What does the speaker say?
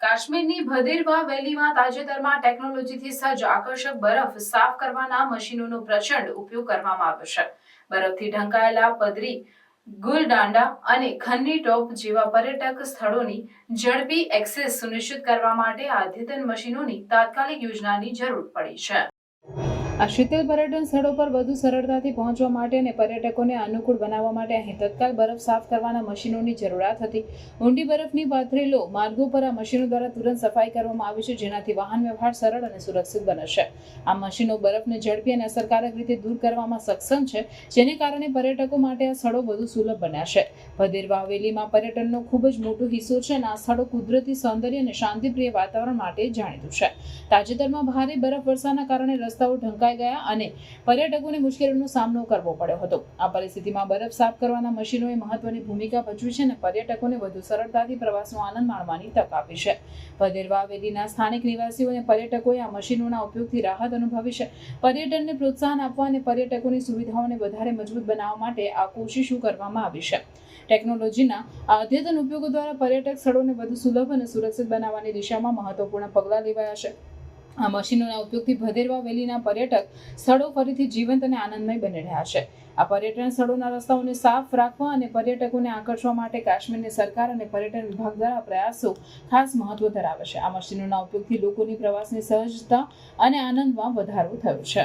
કાશ્મીરની ભદેરવા વેલીમાં તાજેતરમાં ટેકનોલોજીથી સજ્જ આકર્ષક બરફ સાફ કરવાના મશીનોનો પ્રચંડ ઉપયોગ કરવામાં આવ્યો છે. બરફથી ઢંકાયેલા પદરી, ગુલદાંડા અને ખન્ની ટોપ જેવા પર્યટક સ્થળોની ઝડપી એક્સેસ સુનિશ્ચિત કરવા માટે આદ્યતન મશીનોની તાત્કાલિક યોજનાની જરૂર પડી છે. આ શીતલ પર્યટન સ્થળો પર વધુ સરળતાથી પહોંચવા માટે અને પર્યટકોને અનુકૂળ બનાવવા માટે અહીં તત્કાલ બરફ સાફ કરવાના મશીનોની જરૂરિયાત હતી. ઊંડી બરફની પાથરેલો માર્ગો પર આ મશીનો દ્વારા તુરંત સફાઈ કરવામાં આવે છે, જેનાથી વાહન વ્યવહાર સરળ અને સુરક્ષિત બનશે આ મશીનો બરફને ઝડપી અને અસરકારક રીતે દૂર કરવામાં સક્ષમ છે, જેને કારણે પર્યટકો માટે આ સ્થળો વધુ સુલભ બન્યા છે. ભદેરવા હવેલીમાં પર્યટનનો ખૂબ જ મોટો હિસ્સો છે અને આ સ્થળો કુદરતી, સૌંદર્ય અને શાંતિપ્રિય વાતાવરણ માટે જાણીતું છે. તાજેતરમાં ભારે બરફ વર્ષાના કારણે રસ્તાઓ ઢંકાઈ ગયા અને પર્યટકોને મુશ્કેલીનો સામનો કરવો પડ્યો હતો. આ પરિસ્થિતિમાં બરફ સાફ કરવાના મશીનોએ મહત્વની ભૂમિકા ભજવી છે અને પર્યટકોને વધુ સરળતાથી પ્રવાસનો આનંદ માણવાની તક આપી છે. ભદેરવા વેલીના સ્થાનિક નિવાસીઓ અને પર્યટકોએ આ મશીનોના ઉપયોગથી રાહત અનુભવી છે. પર્યટનને પ્રોત્સાહન આપવા અને પર્યટકોની સુવિધાઓને વધારે મજબૂત બનાવવા માટે આ કોશિશો કરવામાં આવી છે. ટેકનોલોજીના આ અદ્યતન ઉપયોગો દ્વારા પર્યટક સ્થળોને વધુ સુલભ અને સુરક્ષિત બનાવવાની દિશામાં મહત્વપૂર્ણ પગલાં લેવાયા છે. આ મશીનોના ઉપયોગથી ભદેરવા વેલીના પર્યટક સ્થળો ફરીથી જીવંત અને આનંદમય બની રહ્યા છે. આ પર્યટન સ્થળોના રસ્તાઓને સાફ રાખવા અને પર્યટકોને આકર્ષવા માટે કાશ્મીરની સરકાર અને પર્યટન વિભાગ દ્વારા પ્રયાસો ખાસ મહત્વ ધરાવે છે. આ મશીનોના ઉપયોગથી લોકોની પ્રવાસની સહજતા અને આનંદમાં વધારો થયો છે.